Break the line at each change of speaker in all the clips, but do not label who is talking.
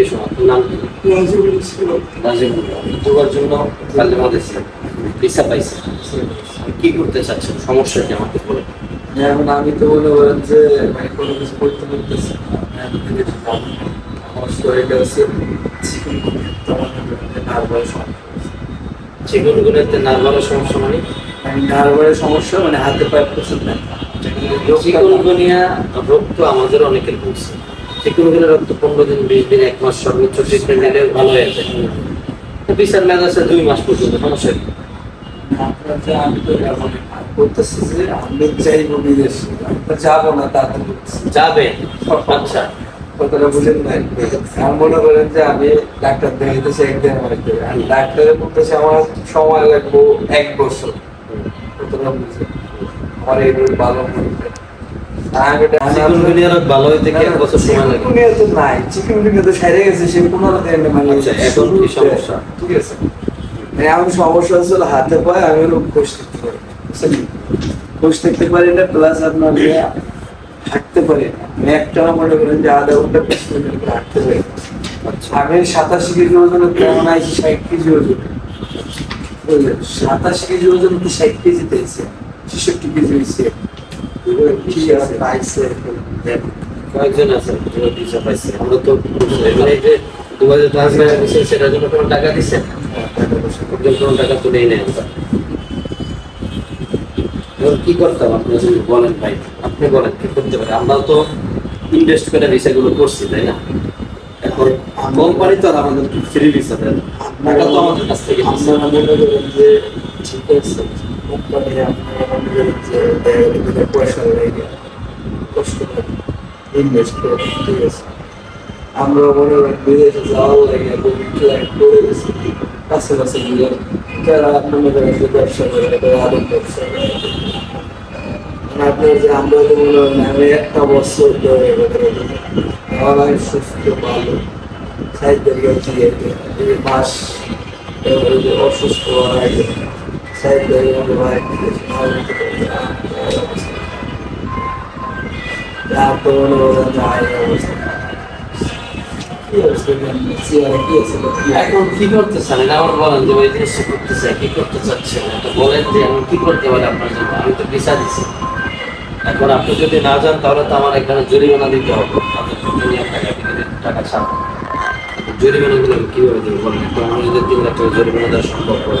Education আপনার নাম কি? জন্য কালিমা ভিসা করতে চাচ্ছেন? সমস্যা কি আমাকে বলেন।
এখন আমি তো মনে করেন যে মানে কোনো কিছু করতে পারতেছি সমস্যা
নার্ভারের সমস্যা মানে?
আমি নার্ভারের সমস্যা মানে হাতে পায়ে প্রচুর ব্যথা।
চিকুনগুনিয়া রোগ তো আমাদের অনেকের ভুগছে চিকুনগুনিয়া রোগ তো পনেরো দিন বিশ দিন এক মাস সর্বোচ্চ ট্রিটমেন্ট নিলে ভালো হয়ে যায়। বিচার আছে দুই মাস পর্যন্ত সমস্যা
যাব
আচ্ছা।
কথাটা বুঝেন নাই? আমি মনে করেন যে আমি ডাক্তার দেখাইতেছি একদিন আর ডাক্তারের বলতেছে আমার সময় লাগবো এক বছর। কথাটা বুঝেন? আমার ভালো
ভালো হইতে বছর সময় লাগে
নাই তো সেরে গেছে সে পনেরো দিন
এখন কি সমস্যা?
ঠিক আছে আমার সমস্যা হচ্ছে হাতে পায়ে আমি হলো খোঁজ থাকতে পারি না, প্লাস আপনার হাঁটতে পারি আমি একটা মনে করেন যে আধা ঘণ্টা বিশ মিনিট হাঁটতে পারি আমি সাতাশি কেজি ওজন তেমন আইসি ষাট কেজি ওজন সাতাশি কেজি ওজন তো ষাট কেজিতে এসে ছেষট্টি কেজি হয়েছে
আমরা তো এখানে যে দু হাজার কি করতাম আপনি বলেন ভাই আপনি বলেন কি করতে পারে আমরা তো ইনভেস্ট করে ভিসাগুলো করছি তাই না এখন কোম্পানি তো আর আমাদের ফ্রি ভিসা দেয় টাকা তো আমাদের কাছ থেকে।
মনে ঠিক আছে কোম্পানি আপনারা মনে করেন যে পয়সা কষ্ট ইনভেস্ট করে ঠিক আছে আমরা বিদেশে লাগে কাছে কাছে ব্যবসা ব্যবসা যে আমরা একটা বছর ধরে সুস্থ ভালো সাহিত্যের দিয়ে মাস অসুস্থ হওয়ার ভাই
এখন কি করতে চান? এটা আমার বলেন যে ওই জিনিসটা করতে চাই কি করতে বলেন যে আমি কি করতে পারি আপনার জন্য? আমি তো ভিসা দিছি। এখন আপনি যদি না যান, তাহলে তো আমার এখানে জরিমানা দিতে হবে। আপনার দুনিয়ার টাকা টাকা ছাড় জরিমানা গুলো আমি কীভাবে দেবো বলেন? তো যদি তিন লাখ টাকা জরিমানা দেওয়া সম্ভব করে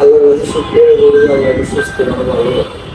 আল্লাহ কাছে শুক্রিয়া করে আল্লাহ সুস্থ না ভালো